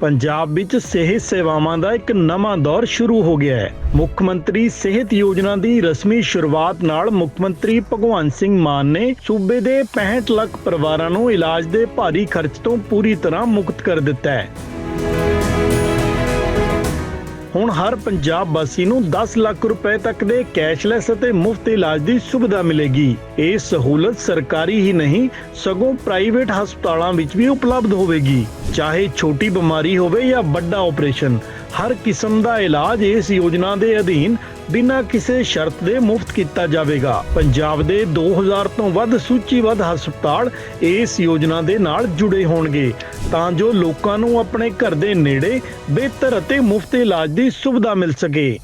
ਪੰਜਾਬ ਵਿੱਚ ਸਿਹਤ ਸੇਵਾਵਾਂ ਦਾ ਇੱਕ ਨਵਾਂ ਦੌਰ ਸ਼ੁਰੂ ਹੋ ਗਿਆ ਹੈ। ਮੁੱਖ ਮੰਤਰੀ ਸਿਹਤ ਯੋਜਨਾ ਦੀ ਰਸਮੀ ਸ਼ੁਰੂਆਤ ਨਾਲ ਮੁੱਖ ਮੰਤਰੀ ਭਗਵੰਤ ਸਿੰਘ ਮਾਨ ਨੇ ਸੂਬੇ ਦੇ 65 ਲੱਖ ਪਰਿਵਾਰਾਂ ਨੂੰ ਇਲਾਜ ਦੇ ਭਾਰੀ ਖਰਚ ਤੋਂ ਪੂਰੀ ਤਰ੍ਹਾਂ ਮੁਕਤ ਕਰ ਦਿੱਤਾ ਹੈ। ਹੁਣ ਹਰ ਪੰਜਾਬ ਵਾਸੀ ਨੂੰ 10 ਲੱਖ ਰੁਪਏ ਤੱਕ ਦੇ ਕੈਸ਼ਲੈਸ ਅਤੇ ਮੁਫਤ ਇਲਾਜ ਦੀ ਸੁਵਿਧਾ ਮਿਲੇਗੀ। ਇਹ ਸਹੂਲਤ ਸਰਕਾਰੀ ਹੀ ਨਹੀਂ, ਸਗੋਂ ਪ੍ਰਾਈਵੇਟ ਹਸਪਤਾਲਾਂ ਵਿੱਚ ਵੀ ਉਪਲਬਧ ਹੋਵੇਗੀ। ਚਾਹੇ ਛੋਟੀ ਬਿਮਾਰੀ ਹੋਵੇ ਜਾਂ ਵੱਡਾ ਆਪਰੇਸ਼ਨ, ਹਰ ਕਿਸਮ ਦਾ ਇਲਾਜ ਇਸ ਯੋਜਨਾ ਦੇ ਅਧੀਨ ਬਿਨਾਂ ਕਿਸੇ ਸ਼ਰਤ ਦੇ ਮੁਫਤ ਕੀਤਾ ਜਾਵੇਗਾ। ਪੰਜਾਬ ਦੇ 2000 ਤੋਂ ਵੱਧ ਸੂਚੀਬੱਧ ਹਸਪਤਾਲ ਇਸ ਯੋਜਨਾ ਦੇ ਨਾਲ ਜੁੜੇ ਹੋਣਗੇ। ਤਾਂ ਜੋ ਲੋਕਾਂ ਨੂੰ ਆਪਣੇ ਘਰ ਦੇ ਨੇੜੇ ਬਿਹਤਰ ਅਤੇ ਮੁਫਤ ਇਲਾਜ ਦੀ ਸੁਵਿਧਾ ਮਿਲ ਸਕੇ।